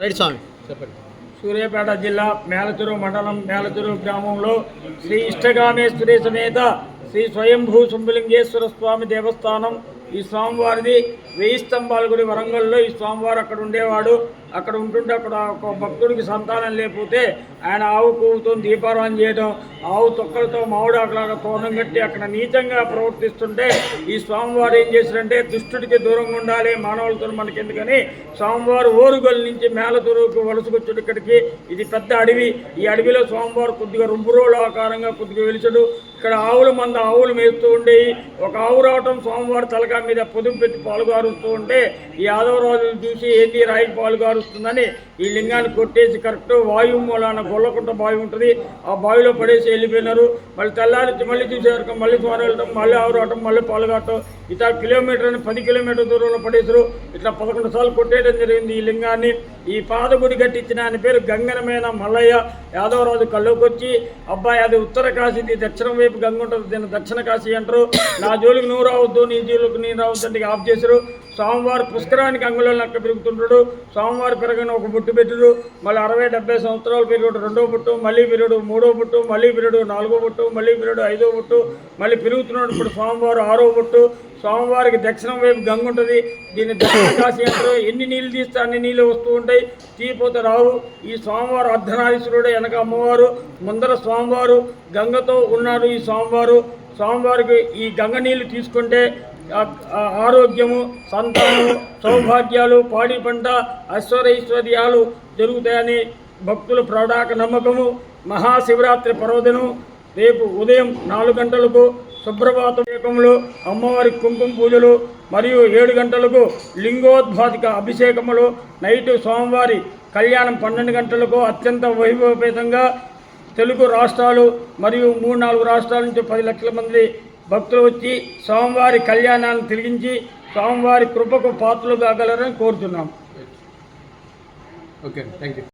Right స్వామి. చెప్పండి. సూర్యాపేట జిల్లా మేలతూరు మండలం మేలతూరు గ్రామంలో శ్రీ ఇష్టగామేశ్వరి సమేత శ్రీ స్వయంభూ శంభులింగేశ్వర స్వామి దేవస్థానం ఈ స్వామివారిది వెయ్యి స్తంభాల గుడి వరంగల్లో ఈ స్వామివారు అక్కడ ఉండేవాడు. అక్కడ ఉంటుంటే అక్కడ ఒక భక్తుడికి సంతానం లేకపోతే ఆయన ఆవు కూవుతో దీపారాధన చేయడం ఆవు తొక్కలతో మామిడాకులాగా తోరణం కట్టి అక్కడ నీచంగా ప్రవర్తిస్తుంటే ఈ స్వామివారు ఏం చేశారంటే దుష్టుడికి దూరంగా ఉండాలి మానవులతో మనకి ఎందుకని స్వామివారు ఓరుగల్ నుంచి మేలతూరుకు వలసకొచ్చుడు ఇక్కడికి. ఇది పెద్ద అడవి. ఈ అడవిలో స్వామివారు కొద్దిగా రుంబురోలు ఆకారంగా కొద్దిగా వెలిచడు. ఇక్కడ ఆవుల మంద ఆవులు మేస్తూ ఉండేవి. ఒక ఆవు రావటం స్వామివారి తలకా మీద పొదుపు పెట్టి పాలుగారుస్తూ ఉంటే ఈ ఆదవరాజులు చూసి ఏంది రాయి పాలుగారు వస్తుందని ఈ లింగాన్ని కొట్టేసి కరెక్ట్ వాయు మూలాన గొల్లకుంట బావి ఉంటుంది. ఆ బావిలో పడేసి వెళ్ళిపోయినారు. మళ్ళీ తెల్లారి మళ్ళీ చూసేవరకు మళ్ళీ స్వామి వెళ్ళటం మళ్ళీ ఆవు మళ్ళీ పాలు ఇట్లా కిలోమీటర్ అని పది కిలోమీటర్ దూరంలో పడేసారు ఇట్లా పదకొండు సార్లు కొట్టేయడం జరిగింది ఈ లింగాన్ని. ఈ పాదగుడి కట్టించిన ఆయన పేరు గంగనమైన మల్లయ్య. యాదవరాజు కళ్ళుకి కళ్ళుకొచ్చి అబ్బాయి అది ఉత్తర కాశీది దక్షిణం వైపు గంగ ఉంటుంది దీన్ని దక్షిణ కాశీ అంటారు. నా జోలికి నువ్వు రావద్దు నీ జోలికి నేను రావద్దు అంటే ఆఫ్ చేశారు. స్వామివారు పుష్కరానికి అంగుళం లెక్క పెరుగుతుంటాడు. స్వామివారి పెరగని ఒక బుట్టు పెట్టుడు. మళ్ళీ అరవై డెబ్బై సంవత్సరాలు పీరియడ్ రెండో బుట్టు మళ్ళీ పీరియడ్ మూడో బుట్టు మళ్ళీ పీరియడ్ నాలుగో బుట్టు మళ్ళీ పీరియడ్ ఐదో బుట్టు మళ్ళీ పెరుగుతున్నాడు ఇప్పుడు స్వామివారు ఆరో బుట్టు. స్వామివారికి దక్షిణం వైపు గంగ ఉంటుంది. దీన్ని దక్షిణ కాశీ అంటారు. ఎన్ని నీళ్ళు తీస్తే అన్ని నీళ్ళు వస్తూ ఉంటాయి. తీపోతే రావు. ఈ స్వామివారు అర్ధనారీశ్వరుడు వెనక అమ్మవారు. ముందర స్వామివారు గంగతో ఉన్నారు ఈ స్వామివారు. స్వామివారికి ఈ గంగ నీళ్ళు తీసుకుంటే ఆరోగ్యము సంతానము సౌభాగ్యాలు పాడి పంట ఐశ్వర్యైశ్వర్యాలు జరుగుతాయని భక్తుల ప్రౌఢాక నమ్మకము. మహాశివరాత్రి పర్వదినం రేపు ఉదయం నాలుగు గంటలకు సుప్రభాత దీపంలో అమ్మవారి కుంకుమ పూజలు మరియు ఏడు గంటలకు లింగోద్భాతిక అభిషేకములు నైట్ స్వామివారి కళ్యాణం పన్నెండు గంటలకు అత్యంత వైభవపేతంగా తెలుగు రాష్ట్రాలు మరియు మూడు నాలుగు రాష్ట్రాల నుంచి పది లక్షల మంది భక్తులు వచ్చి స్వామివారి కళ్యాణాన్ని తిరిగించి స్వామివారి కృపకు పాత్రలు కాగలరని కోరుతున్నాం. Okay thank you